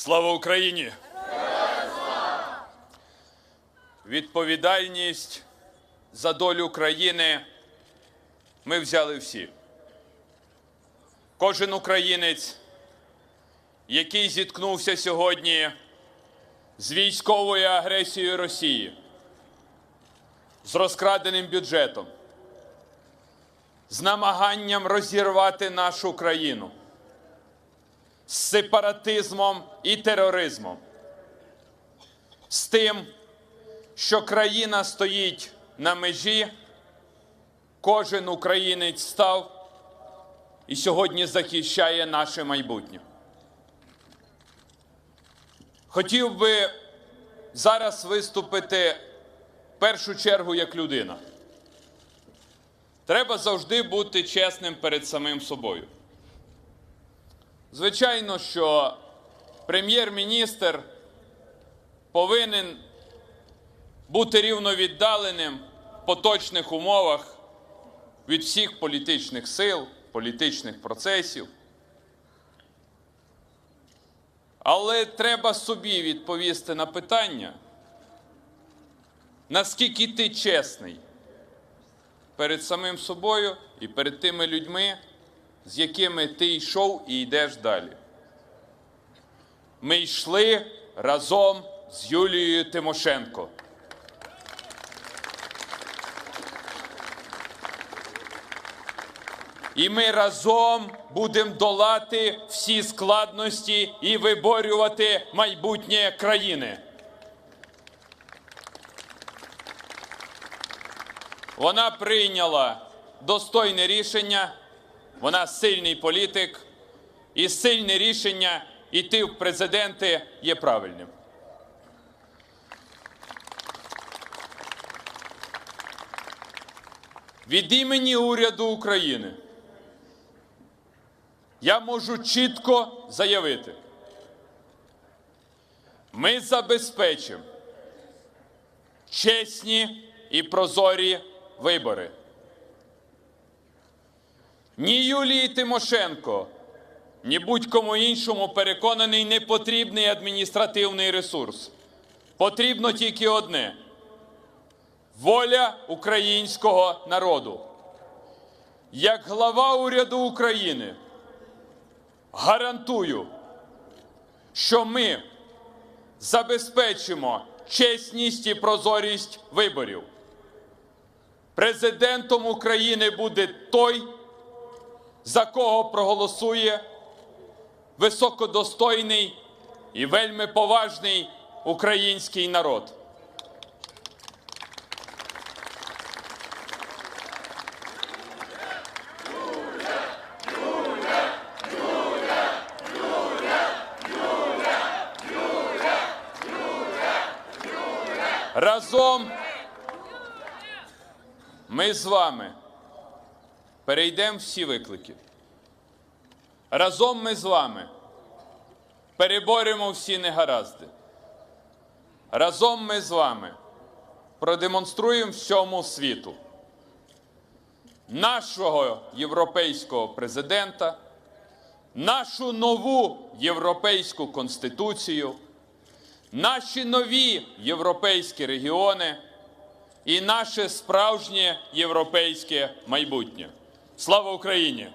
Слава Україні! Відповідальність за долю країни ми взяли всі. Кожен українець, який зіткнувся сьогодні з військовою агресією Росії, з розкраденим бюджетом, з намаганням розірвати нашу країну, сепаратизмом і тероризмом, з тим, що країна стоїть на межі, кожен українець став і сьогодні захищає наше майбутнє. Хотів би зараз виступити в першу чергу як людина. Треба завжди бути чесним перед самим собою. Звичайно, що прем'єр-міністр повинен бути рівновіддаленим в поточних умовах від всіх політичних сил, політичних процесів. Але треба собі відповісти на питання, наскільки ти чесний перед самим собою і перед тими людьми, з якими ти йшов і йдеш далі. Ми йшли разом з Юлією Тимошенко. І ми разом будемо долати всі складності і виборювати майбутнє країни. Вона прийняла достойне рішення, вона сильний політик, і сильне рішення йти в президенти є правильним. Від імені уряду України я можу чітко заявити, ми забезпечимо чесні і прозорі вибори. Ні Юлії Тимошенко, ні будь-кому іншому переконаний не потрібний адміністративний ресурс. Потрібно тільки одне воля українського народу. Як глава уряду України гарантую, що ми забезпечимо чесність і прозорість виборів. Президентом України буде той, за кого проголосує високодостойний і вельми поважний український народ. Разом ми з вами перейдемо всі виклики. Разом ми з вами переборемо всі негаразди. Разом ми з вами продемонструємо всьому світу нашого європейського президента, нашу нову європейську конституцію, наші нові європейські регіони і наше справжнє європейське майбутнє. Слава Україні!